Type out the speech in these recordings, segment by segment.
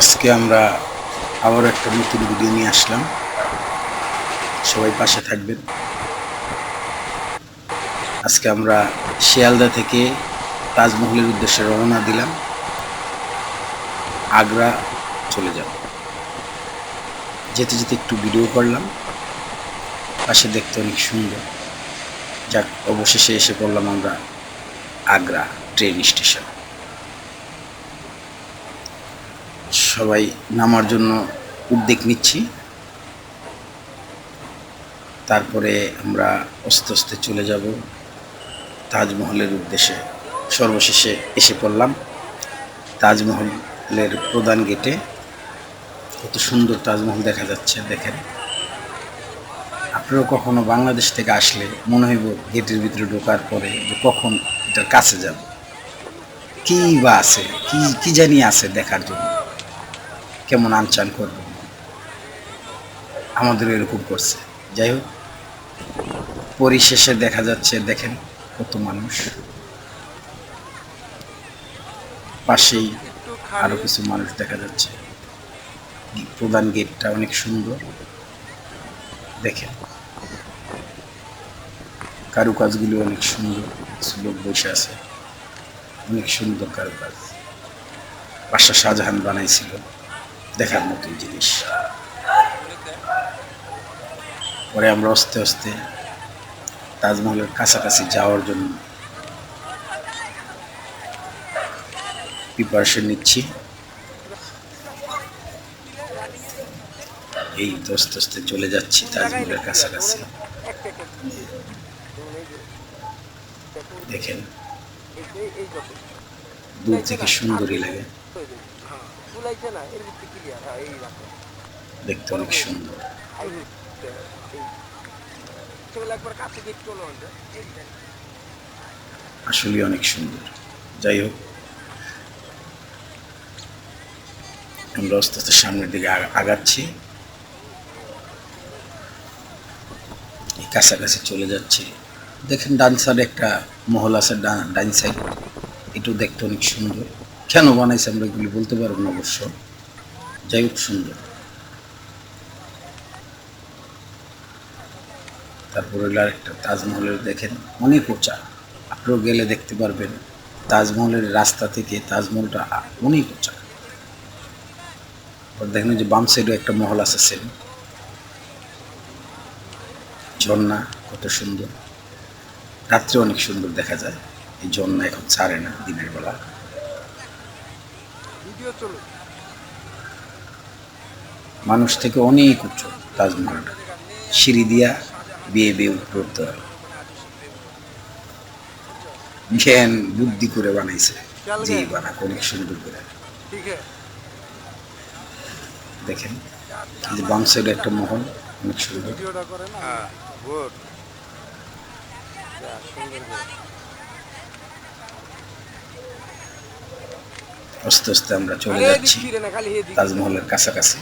আজকে আমরা আবার একটা নতুন ভিডিও নিয়ে আসলাম। সবাই পাশে থাকবেন। আজকে আমরা শিয়ালদা থেকে তাজমহলের উদ্দেশ্যে রওনা দিলাম। আগ্রা চলে যাব। যেতে যেতে একটু ভিডিও করলাম। পাশে দেখতে অনেক সুন্দর। যাক, অবশেষে এসে পড়লাম আমরা আগ্রা ট্রেন স্টেশন সবাই নামার জন্য উদ্যোগ নিচ্ছি। তারপরে আমরা আস্তে আস্তে চলে যাব তাজমহলের উদ্দেশ্যে। সর্বশেষে এসে পড়লাম তাজমহলের প্রধান গেটে। কত সুন্দর তাজমহল দেখা যাচ্ছে, দেখেন। আপনারা কখনো বাংলাদেশ থেকে আসলে মনে হইব গেটের ভিতরে ঢোকার পরে যে কখন এটার কাছে যাব। কী বা আছে, কি, কী জানি আছে দেখার জন্য। কেমন আনচান করবে? আমাদের এরকম করছে। যাই হোক, পরিশেষে দেখা যাচ্ছে, দেখেন কত মানুষ। পাশেই আরও কিছু মানুষ দেখা যাচ্ছে। প্রধান গেটটা অনেক সুন্দর। দেখেন, কারুকাজগুলি অনেক সুন্দর। কিছু লোক বসে আছে। অনেক সুন্দর কারুকাজ। বাসা শাহজাহান বানাইছিল। দেখার মতো জিনিস। পরে আমরা আস্তে আস্তে তাজমহলের কাছাকাছি যাওয়ার জন্য প্রিপারেশন নিচ্ছি। এই আস্তে আস্তে চলে যাচ্ছি তাজমহলের কাছাকাছি। দেখেন। দূর থেকে সুন্দরই লাগে। দেখতে অনেক সুন্দর। আসলে অনেক সুন্দর। যাই হোক, আমরা আস্তে আস্তে সামনের দিকে আগাচ্ছি। কাছাকাছি চলে যাচ্ছি। দেখেন ডান একটা মহল আছে ডা- ডান সাইড এটাও দেখতে অনেক সুন্দর। কেন বানাইছে আমরা এগুলি বলতে পারব না অবশ্য। যাই হোক, সুন্দর। তারপর আরেকটা, তাজমহলের দেখেন, অনেক উঁচা। আপনারাও গেলে দেখতে পারবেন, তাজমহলের রাস্তা থেকে তাজমহলটা অনেক উঁচা। দেখেন যে বাম সাইডে একটা মহল আছে, সেম। ঝর্ণা, কত সুন্দর। রাত্রে অনেক সুন্দর দেখা যায়। এই ঝর্ণা এখন ছাড়ে না দিনের বেলা। মানুষ থেকে অনেক উচ্চ তাজমহলটা সিঁড়ি দিয়া বিয়ে বিয়ে উপরে উঠতে হয়। জ্ঞান বুদ্ধি করে বানাইছে যে বানাক অনেক সুন্দর করে। দেখেন যে বাম সাইডে একটা মহল অনেক সুন্দর। আস্তে আস্তে আমরা চলে যাচ্ছি তাজমহলের কাছাকাছি।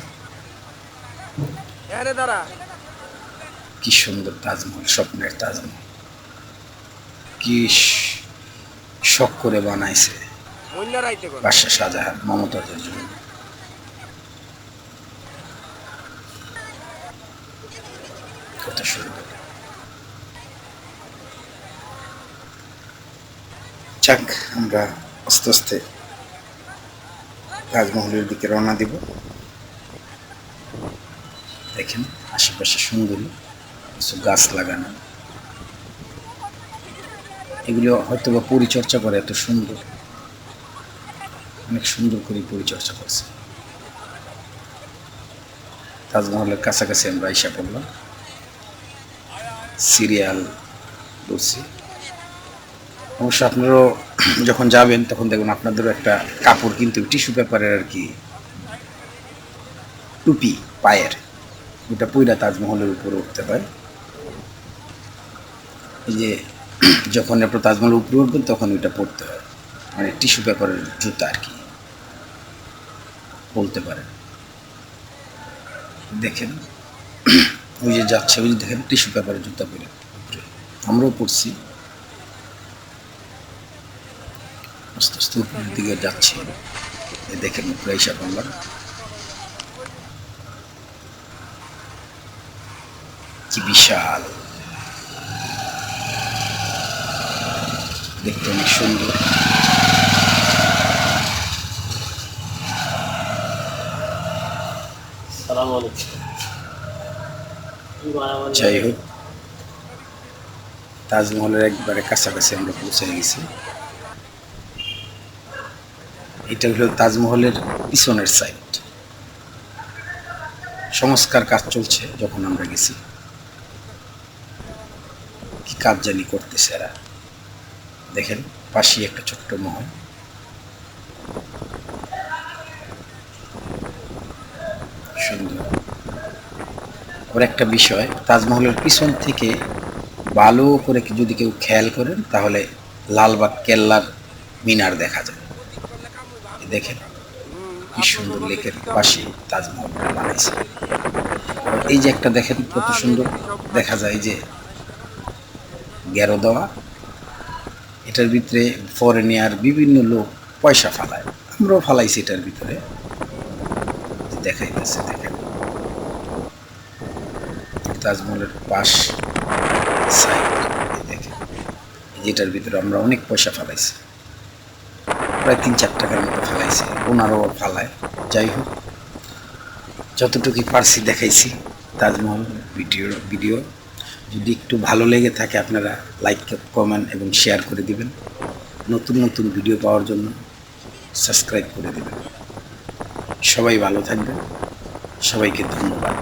কি সুন্দর তাজমহল স্বপ্নের তাজমহল। কি শখ করে বানাইছে বাদশাহ শাহজাহান মমতাজের জন্য। কত সুন্দর। যাক আমরা আস্তে আস্তে তাজমহলের দিকে রওনা দিব। দেখেন, আশেপাশে সুন্দরী কিছু গাছ লাগানো। এগুলো হয়তো বা পরিচর্যা করে এত সুন্দর। অনেক সুন্দর করে পরিচর্যা করছে। তাজমহলের কাছাকাছি আমরা ইসা পড়লাম। সিরিয়াল বলছি অবশ্য আপনারাও যখন যাবেন, তখন দেখুন আপনাদেরও একটা কাপড় কিন্তু টিস্যু পেপারের আর কি টুপি, পায়ের। ওটা পুইরা তাজমহলের উপরে উঠতে হয় এই যে যখন আপনার তাজমহলের উপরে উঠবেন, তখন ওইটা পড়তে হয়। মানে টিস্যু পেপারের জুতা আর কি বলতে পারেন দেখেন, ওই যে যাচ্ছে, ওই যে দেখেন, টিস্যু পেপারের জুতা পরে। আমরাও পড়ছি আস্তে আস্তে উপরের দিকে যাচ্ছি। দেখেন উপরে হিসাব করলাম কি বিশাল। দেখতে অনেক সুন্দর। যাই হোক তাজমহলের একবারে কাছাকাছি আমরা পৌঁছে গেছি। এটা হলো তাজমহলের পিছনের সাইড সংস্কার কাজ চলছে যখন আমরা গেছি। কি কাজ জানি করতেছে এরা। দেখেন, পাশেই একটা ছোট্ট মহল। সুন্দর। একটা বিষয়, তাজমহলের পিছন থেকে ভালো করে যদি কেউ খেয়াল করেন, তাহলে লালবাগ কেল্লার মিনার দেখা যায়। দেখেন কি সুন্দর লেকের পাশে তাজমহলটা বানাইছে। এই যে একটা দেখেন কত সুন্দর, দেখা যায় যে গেরো দেওয়া এটার ভিতরে ফরেনিয়ার বিভিন্ন লোক পয়সা ফালায়। আমরাও ফালাইছি এটার ভিতরে। দেখাইতেছে, দেখেন। তাজমহলের পাশ সাইড দেখেন। যেটার ভিতরে আমরা অনেক পয়সা ফালাইছি। প্রায় তিন চার টাকার মতো ফালাইছি, ওনারও ফালায়। যাই হোক যতটুকু পারছি দেখাইছি, তাজমহল ভিডিও ভিডিও। যদি একটু ভালো লেগে থাকে আপনারা লাইক কমেন্ট এবং শেয়ার করে দিবেন। নতুন নতুন ভিডিও পাওয়ার জন্য সাবস্ক্রাইব করে দেবেন। সবাই ভালো থাকবেন। সবাইকে ধন্যবাদ।